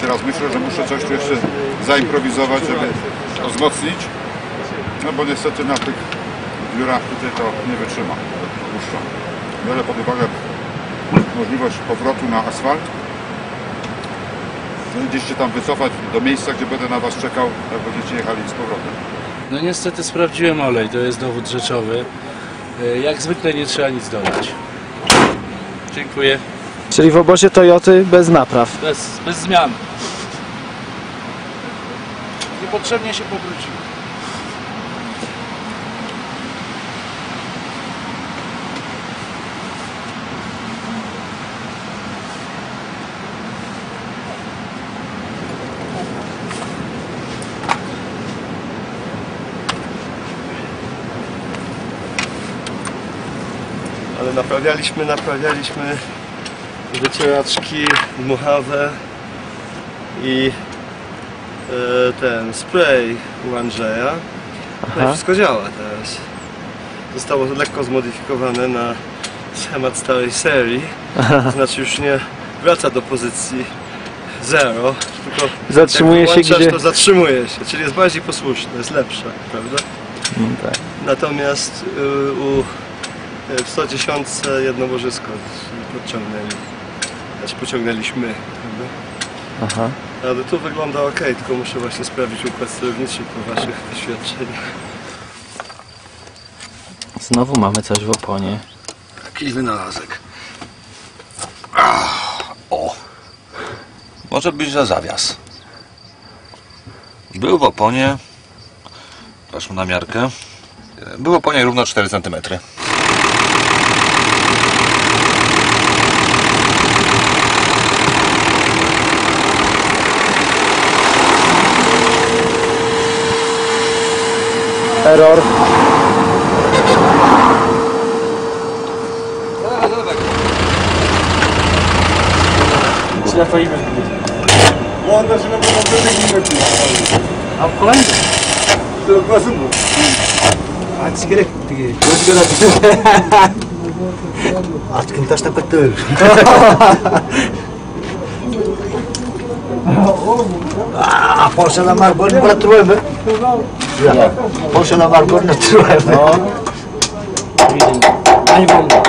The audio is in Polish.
Teraz myślę, że muszę coś tu jeszcze zaimprowizować, żeby to wzmocnić. No bo niestety na tych biurach tutaj to nie wytrzyma. Puszczam. Biorę pod uwagę możliwość powrotu na asfalt. No gdzieś się tam wycofać do miejsca, gdzie będę na Was czekał, jak będziecie jechali z powrotem. No niestety sprawdziłem olej, to jest dowód rzeczowy. E, Jak zwykle nie trzeba nic dodać. Dziękuję. Czyli w obozie Toyoty bez napraw. Bez, bez zmian. Niepotrzebnie się powróciło. Ale naprawialiśmy, naprawialiśmy wycieraczki, dmuchawe i e, ten spray u Andrzeja. No i wszystko działa teraz. Zostało to lekko zmodyfikowane na schemat starej serii. To znaczy już nie wraca do pozycji zero, tylko Zatrzymuje jak się gdzie... to zatrzymuje się, czyli jest bardziej posłuszne, jest lepsze, prawda? No tak. Natomiast y, u, w 110 jedno łożysko podciągnęli. Znaczy pociągnęliśmy. Aha. Ale tu wygląda ok, tylko muszę właśnie sprawdzić układ sterowniczy po waszych doświadczeniach. Znowu mamy coś w oponie. Jakiś wynalazek. Ach, o. Może być za zawias. Był w oponie. Patrzmy na miarkę. Był w oponie równo 4 cm. error. Ślepej aí że na pewno będzie A w kolejnym? Tylko rozumiem. Artık gerek göz göre Artık kim taştan kattı Ah, porselen var. Bunu bıraktırmayın mı? Gratulujemy. Porsche Margot gratulujemy. Ani wolno.